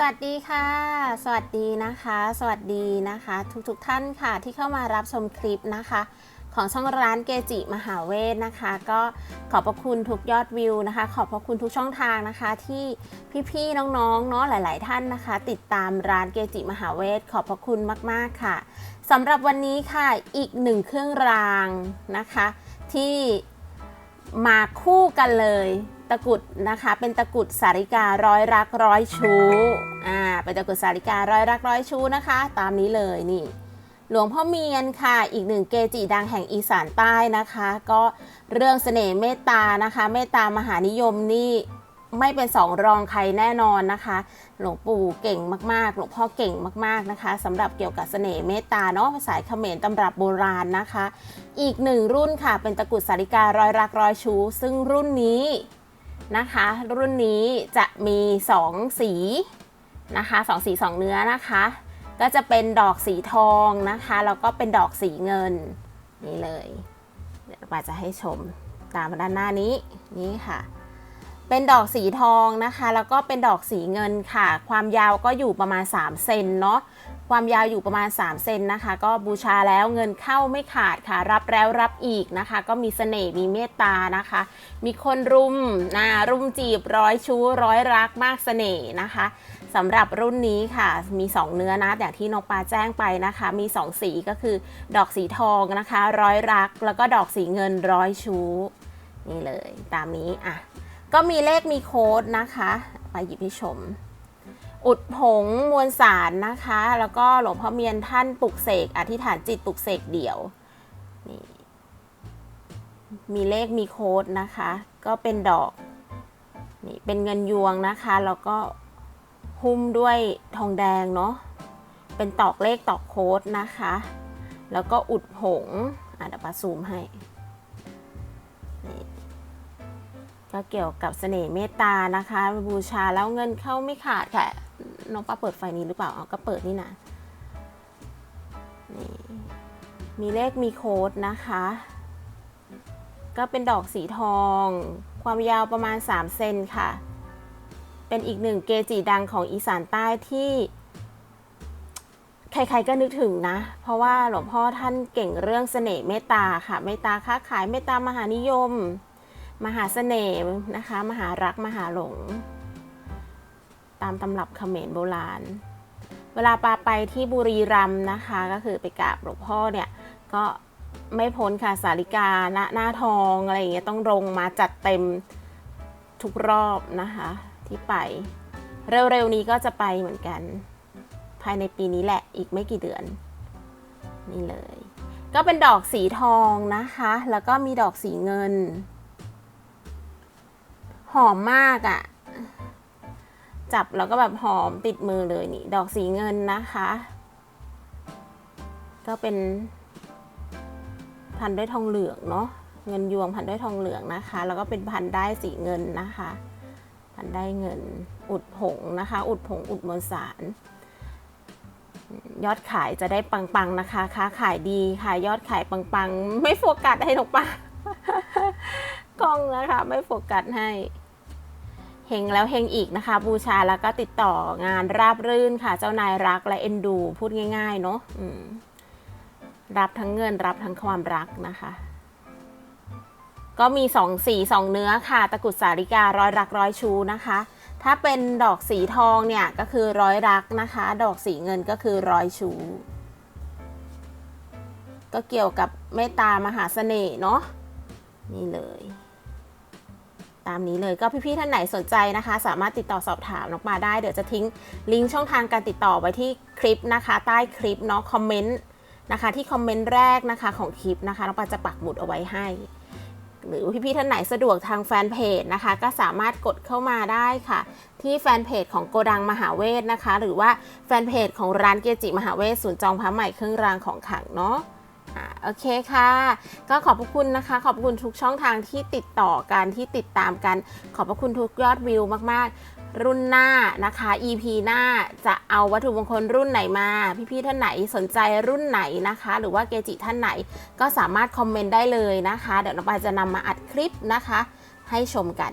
สวัสดีค่ะ สวัสดีนะคะ สวัสดีนะคะ ทุกๆทท่านค่ะที่เข้ามารับชมคลิปนะคะ ของช่องร้านเกจิมหาเวทนะคะ ก็ขอบพระคุณทุกยอดวิวนะคะ ขอบพระคุณทุกช่องทางนะคะ ที่พี่ๆน้องๆเนาะหลาย ๆ ท่านนะคะ ติดตามร้านเกจิมหาเวท ขอบพระคุณมากๆค่ะสำหรับวันนี้ค่ะอีกหนึ่งเครื่องรางนะคะ ที่มาคู่กันเลย ตะกุดนะคะเป็นตะกุดสาริการ้อยรักร้อยชู้อ่าเป็นตะกุดสาริการ้อยรักร้อยชู้นะคะ ตามนี้เลยนี่ หลวงพ่อเมียนค่ะอีกหนึ่งเกจิดังแห่งอีสานใต้นะคะ ก็เรื่องเสน่ห์เมตตานะคะ เมตตามหานิยมนี่ไม่เป็นสองรองใครแน่นอนนะคะ หลวงปู่เก่งมากๆ หลวงพ่อเก่งมากๆนะคะสำหรับเกี่ยวกับเสน่ห์เมตตาเนาะสายเขมรตำรับโบราณนะคะ อีกหนึ่งรุ่นค่ะเป็นตะกุดสาริการ้อยรักร้อยชู ซึ่งรุ่นนี้ นะคะ รุ่นนี้จะมี 2 สีนะคะสองสีสองเนื้อนะคะ ก็จะเป็นดอกสีทองนะคะแล้วก็เป็นดอกสีเงินนี่เลย เดี๋ยวป้าจะให้ชมตามด้านหน้านี้นี่ค่ะ เป็นดอกสีทองนะคะ แล้วก็เป็นดอกสีเงินค่ะ ความยาวก็อยู่ประมาณ 3 เซนเนาะ ความยาวอยู่ประมาณ 3 เซนนะคะ ก็บูชาแล้วเงินเข้าไม่ขาดค่ะ รับแล้วรับอีกนะคะ ก็มีเสน่ห์มีเมตตานะคะ มีคนรุมนะรุมจีบร้อยชู้ร้อยรักมากเสน่ห์นะคะสำหรับรุ่นนี้ค่ะ มี 2 เนื้อนะอย่างที่น้องปาแจ้งไปนะคะ มี 2 สีก็คือ ดอกสีทองนะคะ ร้อยรัก แล้วก็ดอกสีเงินร้อยชู้นี่เลย ตามนี้อะก็มีเลขมีโค้ดนะคะ ไปหยิบให้ชม อุดผงมวลสารนะคะ แล้วก็หลวงพ่อเมียนท่านปลุกเสกอธิษฐานจิตปลุกเสกเดี่ยวนี่มีเลขมีโค้ดนะคะ ก็เป็นดอกนี่เป็นเงินยวงนะคะ แล้วก็หุ้มด้วยทองแดงเนาะเป็นตอกเลขตอกโค้ดนะคะ แล้วก็อุดผงอะเดี๋ยวปาซูมให้ก็เกี่ยวกับเสน่ห์เมตตานะคะ บูชาแล้วเงินเข้าไม่ขาดค่ะ น้องป้าเปิดไฟนี้หรือเปล่า เอาก็เปิดนี่นะนี่มีเลขมีโค้ดนะคะ ก็เป็นดอกสีทอง ความยาวประมาณ 3 เซนค่ะ เป็นอีกหนึ่งเกจิดังของอีสานใต้ที่ ใครๆก็นึกถึงนะ เพราะว่าหลวงพ่อท่านเก่งเรื่องเสน่ห์เมตตาค่ะเมตตาค้าขายเมตตามหานิยม มหาเสน่ห์นะคะ มหารักมหาหลง ตามตำรับเขมรโบราณ เวลาปาไปที่บุรีรัมย์นะคะ ก็คือไปกราบหลวงพ่อเนี่ยก็ไม่พ้นค่ะสาริกาหน้าหน้าทองอะไรอย่างเงี้ยต้องลงมาจัดเต็มทุกรอบนะคะ ที่ไป เร็วๆนี้ก็จะไปเหมือนกัน ภายในปีนี้แหละอีกไม่กี่เดือน นี่เลย ก็เป็นดอกสีทองนะคะ แล้วก็มีดอกสีเงิน หอมมากอะ่ะ จับแล้วก็แบบหอมติดมือเลยนี่ ดอกสีเงินนะคะ ก็เป็นพันด้วยทองเหลืองเนาะเงินยวงพันด้วยทองเหลืองนะคะ แล้วก็เป็นพันได้สีเงินนะคะ พันได้เงินอุดผงนะคะ อุดผงอุดมวลสาร ยอดขายจะได้ปังๆนะคะค้าขายดีค่ะยอดขายปังๆ ไม่โฟกัสให้หรอกปะกล้องนะคะ ไม่โฟกัสให้ เฮงแล้วเฮงอีกนะคะ บูชาแล้วก็ติดต่องานราบรื่นค่ะ เจ้านายรักและเอ็นดู พูดง่าย ๆ เนาะรับทั้งเงินรับทั้งความรักนะคะ ก็มีสองสีสองเนื้อค่ะ ตะกรุดสาริการ้อยรักร้อยชูนะคะ ถ้าเป็นดอกสีทองเนี่ยก็คือร้อยรักนะคะ ดอกสีเงินก็คือร้อยชูก็เกี่ยวกับเมตตามหาเสน่ห์เนาะนี่เลย ตามนี้เลยก็พี่ๆท่านไหนสนใจนะคะ สามารถติดต่อสอบถามน้องปาได้ เดี๋ยวจะทิ้งลิงก์ช่องทางการติดต่อไว้ที่คลิปนะคะ ใต้คลิปเนาะคอมเมนต์นะคะที่คอมเมนต์แรกนะคะของคลิปนะคะน้องปาจะปักหมุดเอาไว้ให้ หรือพี่ๆท่านไหนสะดวกทางแฟนเพจนะคะ ก็สามารถกดเข้ามาได้ค่ะ ที่แฟนเพจของโกดังมหาเวทนะคะ หรือว่าแฟนเพจของร้านเกจิมหาเวทศูนย์จองพระใหม่เครื่องรางของขลังเนาะ โอเคค่ะ ก็ขอบพระคุณนะคะ ขอบคุณทุกช่องทางที่ติดต่อกันที่ติดตามกัน ขอบพระคุณทุกยอดวิวมาก ๆ รุ่นหน้านะคะ EP หน้าจะเอาวัตถุมงคลรุ่นไหนมา พี่ ๆ ท่านไหนสนใจรุ่นไหนนะคะ หรือว่าเกจิท่านไหนก็สามารถคอมเมนต์ได้เลยนะคะ เดี๋ยวน้องปาจะนำมาอัดคลิปนะคะ ให้ชมกัน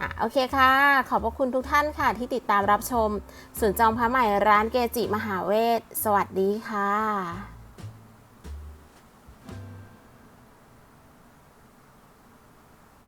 อะโอเคค่ะ ขอบพระคุณทุกท่านค่ะ ที่ติดตามรับชมศูนย์จองพระใหม่ร้านเกจิมหาเวทสวัสดีค่ะ